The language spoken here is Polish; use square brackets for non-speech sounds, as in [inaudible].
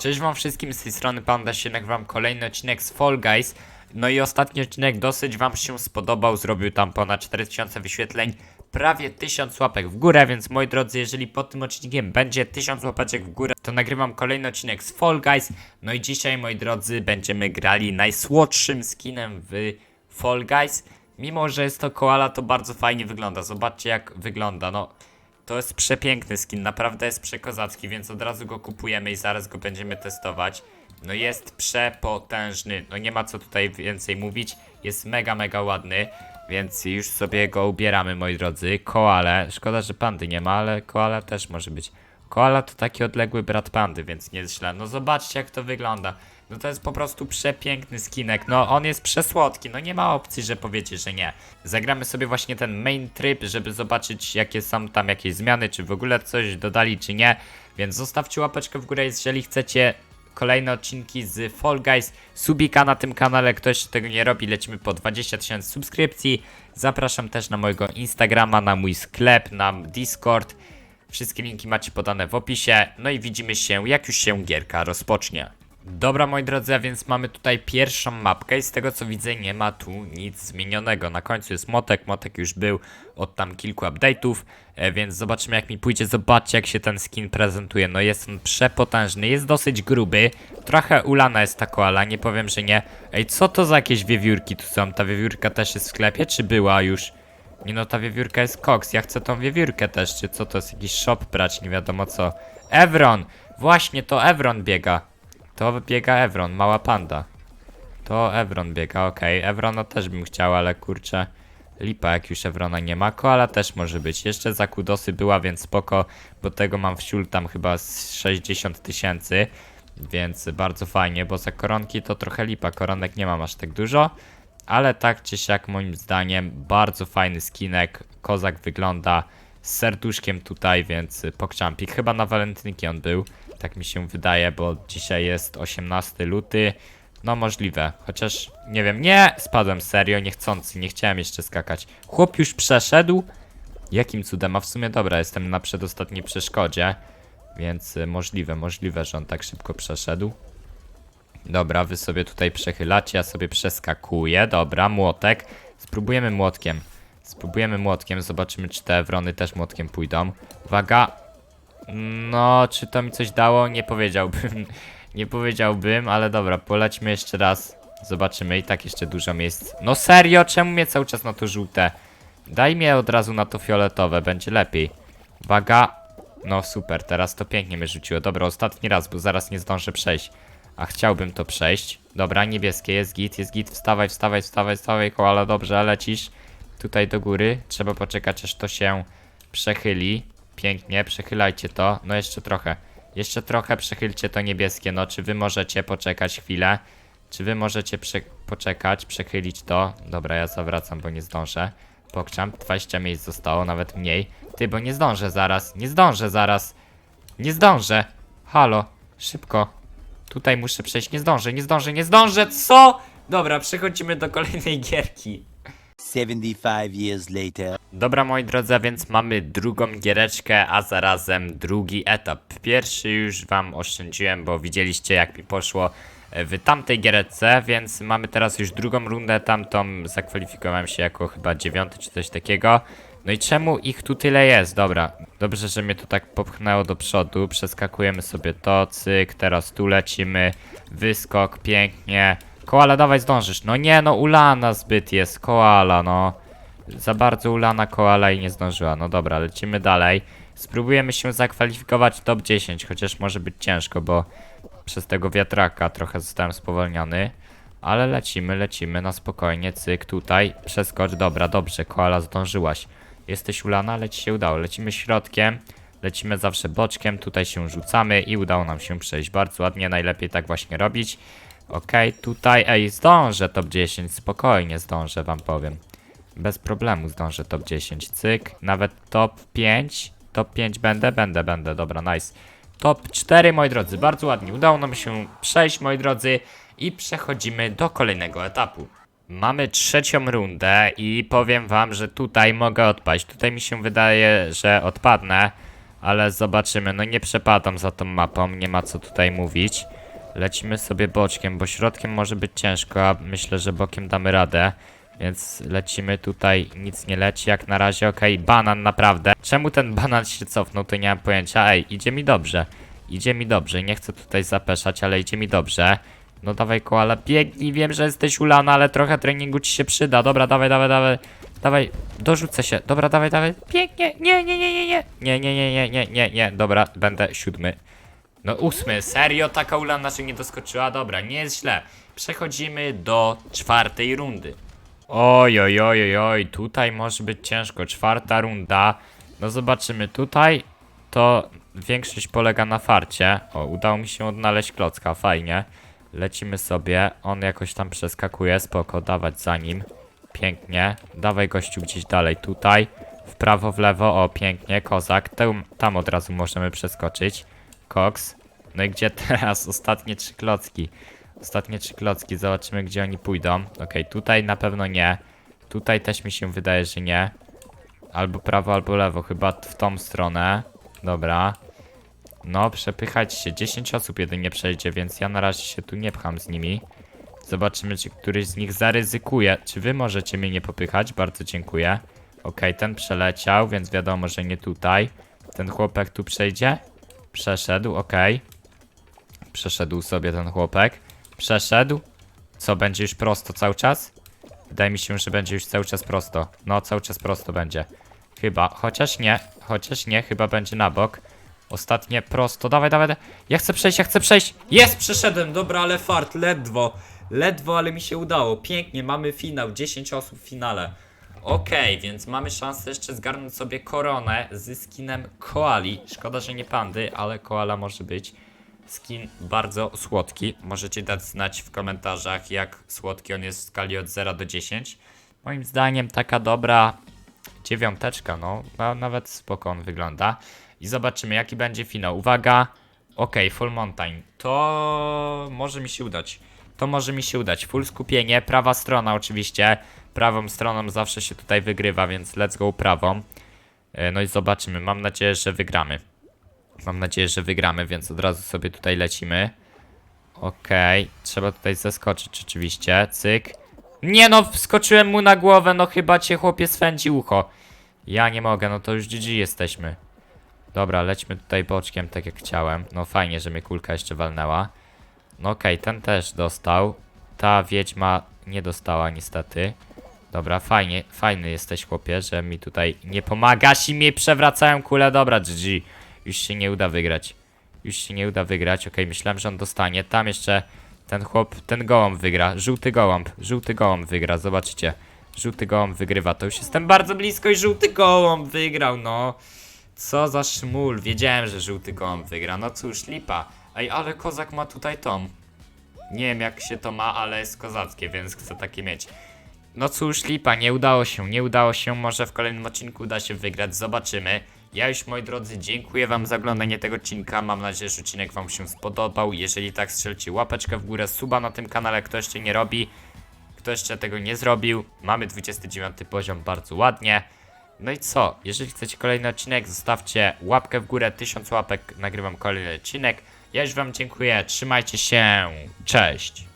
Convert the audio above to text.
Cześć wam wszystkim, z tej strony Panda się nagrywam kolejny odcinek z Fall Guys. No i ostatni odcinek dosyć wam się spodobał, zrobił tam ponad 4000 wyświetleń, prawie 1000 łapek w górę, więc moi drodzy, jeżeli pod tym odcinkiem będzie 1000 łapeczek w górę, to nagrywam kolejny odcinek z Fall Guys. No i dzisiaj, moi drodzy, będziemy grali najsłodszym skinem w Fall Guys. Mimo, że jest to koala, to bardzo fajnie wygląda. Zobaczcie jak wygląda, no... To jest przepiękny skin, naprawdę jest przekozacki, więc od razu go kupujemy i zaraz go będziemy testować. No jest przepotężny, no nie ma co tutaj więcej mówić, jest mega, mega ładny, więc już sobie go ubieramy, moi drodzy. Koale, szkoda, że pandy nie ma, ale koala też może być. Koala to taki odległy brat pandy, więc nie jest źle. No zobaczcie jak to wygląda. No to jest po prostu przepiękny skinek. No on jest przesłodki, no nie ma opcji, że powiecie, że nie. Zagramy sobie właśnie ten main trip, żeby zobaczyć jakie są tam jakieś zmiany, czy w ogóle coś dodali, czy nie. Więc zostawcie łapeczkę w górę, jeżeli chcecie kolejne odcinki z Fall Guys. Subika na tym kanale, ktoś tego nie robi, lecimy po 20 tysięcy subskrypcji. Zapraszam też na mojego Instagrama, na mój sklep, na Discord. Wszystkie linki macie podane w opisie. No i widzimy się, jak już się gierka rozpocznie. Dobra, moi drodzy, a więc mamy tutaj pierwszą mapkę i z tego co widzę nie ma tu nic zmienionego. Na końcu jest motek, motek już był od tam kilku update'ów, e, więc zobaczymy jak mi pójdzie. Zobaczcie jak się ten skin prezentuje. No jest on przepotężny, jest dosyć gruby, trochę ulana jest ta koala, nie powiem, że nie. Ej, co to za jakieś wiewiórki tu są? Ta wiewiórka też jest w sklepie, czy była już? Nie no, ta wiewiórka jest koks, ja chcę tą wiewiórkę też, czy co to jest, jakiś shop brać, nie wiadomo co. Evron! Właśnie, to Evron biega. To biega Evron, mała panda. To Evron biega, okej. Evrona też bym chciał, ale kurczę. Lipa, jak już Evrona nie ma. Koala też może być. Jeszcze za kudosy była, więc spoko, bo tego mam w siul tam chyba z 60 tysięcy. Więc bardzo fajnie, bo za koronki to trochę lipa. Koronek nie mam aż tak dużo. Ale tak czy siak moim zdaniem bardzo fajny skinek. Kozak wygląda z serduszkiem tutaj, więc pokczampik. Chyba na walentynki on był. Tak mi się wydaje, bo dzisiaj jest 18 luty. No możliwe, chociaż nie wiem, nie, spadłem serio, niechcący, nie chciałem jeszcze skakać. Chłop już przeszedł? Jakim cudem? A w sumie dobra, jestem na przedostatniej przeszkodzie, więc y, możliwe, możliwe, że on tak szybko przeszedł. Dobra, wy sobie tutaj przechylacie, ja sobie przeskakuję. Dobra, młotek. Spróbujemy młotkiem. Spróbujemy młotkiem, zobaczymy czy te wrony też młotkiem pójdą. Uwaga. No, czy to mi coś dało? Nie powiedziałbym. [laughs] Nie powiedziałbym, ale dobra, polećmy jeszcze raz. Zobaczymy i tak jeszcze dużo miejsc. No serio, czemu mnie cały czas na to żółte? Daj mnie od razu na to fioletowe, będzie lepiej. Uwaga. No super, teraz to pięknie mnie rzuciło. Dobra, ostatni raz, bo zaraz nie zdążę przejść. A chciałbym to przejść. Dobra, niebieskie, jest git, jest git. Wstawaj, wstawaj, wstawaj, wstawaj, koala, dobrze, lecisz. Tutaj do góry. Trzeba poczekać, aż to się przechyli. Pięknie, przechylajcie to. No jeszcze trochę. Jeszcze trochę przechylcie to niebieskie. No, czy wy możecie poczekać chwilę? Czy wy możecie poczekać, przechylić to? Dobra, ja zawracam, bo nie zdążę. Pokczam, 20 miejsc zostało, nawet mniej. Ty, bo nie zdążę zaraz, nie zdążę zaraz. Nie zdążę. Halo, szybko. Tutaj muszę przejść, nie zdążę, nie zdążę, nie zdążę, co? Dobra, przechodzimy do kolejnej gierki. 75 years later. Dobra moi drodzy, a więc mamy drugą giereczkę, a zarazem drugi etap. Pierwszy już wam oszczędziłem, bo widzieliście jak mi poszło w tamtej giereczce, więc mamy teraz już drugą rundę, tamtą zakwalifikowałem się jako chyba dziewiąty czy coś takiego. No i czemu ich tu tyle jest? Dobra, dobrze, że mnie to tak popchnęło do przodu, przeskakujemy sobie to, cyk, teraz tu lecimy, wyskok, pięknie. Koala, dawaj zdążysz. No nie, no ulana zbyt jest, koala, no. Za bardzo ulana koala i nie zdążyła. No dobra, lecimy dalej. Spróbujemy się zakwalifikować top 10, chociaż może być ciężko, bo przez tego wiatraka trochę zostałem spowolniony. Ale lecimy, lecimy na spokojnie, cyk, tutaj, przeskocz, dobra, dobrze, koala, zdążyłaś. Jesteś ulana, ale ci się udało. Lecimy środkiem, lecimy zawsze boczkiem, tutaj się rzucamy i udało nam się przejść bardzo ładnie, najlepiej tak właśnie robić. Okej, tutaj, ej, zdążę top 10, spokojnie zdążę, wam powiem. Bez problemu zdążę top 10, cyk, nawet top 5, top 5 będę, będę, będę, dobra, nice. Top 4, moi drodzy, bardzo ładnie, udało nam się przejść, moi drodzy, i przechodzimy do kolejnego etapu. Mamy trzecią rundę i powiem wam, że tutaj mogę odpaść. Tutaj mi się wydaje, że odpadnę, ale zobaczymy. No nie przepadam za tą mapą, nie ma co tutaj mówić. Lecimy sobie boczkiem, bo środkiem może być ciężko, a myślę, że bokiem damy radę. Więc lecimy tutaj, nic nie leci jak na razie, okej, banan naprawdę. Czemu ten banan się cofnął, to nie mam pojęcia. Ej, idzie mi dobrze, idzie mi dobrze, nie chcę tutaj zapeszać, ale idzie mi dobrze. No dawaj koala, biegnij, wiem, że jesteś ulana, ale trochę treningu ci się przyda. Dobra, dawaj, dawaj, dawaj, dawaj, dorzucę się. Dobra, dawaj, dawaj, pięknie, nie, nie, nie, nie, nie, nie, nie, nie, nie, nie, nie, nie, dobra, będę siódmy. No ósmy, serio taka ulana się nie doskoczyła? Dobra, nie jest źle. Przechodzimy do czwartej rundy. Oj, oj, oj, oj, tutaj może być ciężko. Czwarta runda. No zobaczymy, tutaj to większość polega na farcie. O, udało mi się odnaleźć klocka, fajnie. Lecimy sobie, on jakoś tam przeskakuje, spoko, dawać za nim. Pięknie, dawaj gościu gdzieś dalej, tutaj. W prawo, w lewo, o pięknie, kozak. Tam, tam od razu możemy przeskoczyć. Cox. No i gdzie teraz? Ostatnie trzy klocki. Ostatnie trzy klocki, zobaczymy gdzie oni pójdą. Okej, tutaj na pewno nie. Tutaj też mi się wydaje, że nie. Albo prawo, albo lewo, chyba w tą stronę. Dobra. No, przepychać się. 10 osób jedynie przejdzie, więc ja na razie się tu nie pcham z nimi. Zobaczymy, czy któryś z nich zaryzykuje. Czy wy możecie mnie nie popychać? Bardzo dziękuję. Okej, ten przeleciał, więc wiadomo, że nie tutaj. Ten chłopak tu przejdzie? Przeszedł, okej. Przeszedł sobie ten chłopek. Przeszedł. Co, będzie już prosto cały czas? Wydaje mi się, że będzie już cały czas prosto. No, cały czas prosto będzie. Chyba, chociaż nie, chociaż nie, chyba będzie na bok. Ostatnie prosto, dawaj, dawaj, dawaj. Ja chcę przejść, ja chcę przejść. Jest, przeszedłem, dobra, ale fart, ledwo. Ledwo, ale mi się udało. Pięknie, mamy finał, 10 osób w finale. Okej, więc mamy szansę jeszcze zgarnąć sobie koronę z skinem koali. Szkoda, że nie pandy, ale koala może być. Skin bardzo słodki. Możecie dać znać w komentarzach, jak słodki on jest w skali od 0 do 10. Moim zdaniem taka dobra dziewiąteczka, no, no nawet spoko on wygląda. I zobaczymy, jaki będzie finał. Uwaga, okej, full mountain. To może mi się udać. To może mi się udać. Full skupienie, prawa strona oczywiście. Prawą stroną zawsze się tutaj wygrywa, więc let's go prawą. E, No i zobaczymy. Mam nadzieję, że wygramy. Mam nadzieję, że wygramy, więc od razu sobie tutaj lecimy. Okej, trzeba tutaj zeskoczyć oczywiście. Cyk. Nie no, wskoczyłem mu na głowę, no chyba cię chłopie swędzi ucho. Ja nie mogę, no to już GG jesteśmy. Dobra, lećmy tutaj boczkiem, tak jak chciałem. No fajnie, że mnie kulka jeszcze walnęła. No okej, ten też dostał. Ta wiedźma nie dostała niestety. Dobra, fajnie, fajny jesteś chłopie, że mi tutaj nie pomagasz i mi przewracają kulę. Dobra, GG. Już się nie uda wygrać. Już się nie uda wygrać. Okej, myślałem, że on dostanie. Tam jeszcze ten chłop, ten gołąb wygra. Żółty gołąb, żółty gołąb wygra, zobaczycie. Żółty gołąb wygrywa, to już jestem bardzo blisko i żółty gołąb wygrał, no. Co za szmul, wiedziałem, że żółty gołąb wygra. No cóż, lipa. Ej, ale kozak ma tutaj tom. Nie wiem jak się to ma, ale jest kozackie, więc chcę takie mieć. No cóż, lipa, nie udało się, nie udało się, może w kolejnym odcinku uda się wygrać, zobaczymy. Ja już, moi drodzy, dziękuję wam za oglądanie tego odcinka, mam nadzieję, że odcinek wam się spodobał. Jeżeli tak, strzelcie łapeczkę w górę, suba na tym kanale, kto jeszcze nie robi, kto jeszcze tego nie zrobił. Mamy 29 poziom, bardzo ładnie. No i co? Jeżeli chcecie kolejny odcinek, zostawcie łapkę w górę, 1000 łapek, nagrywam kolejny odcinek. Ja już wam dziękuję, trzymajcie się, cześć!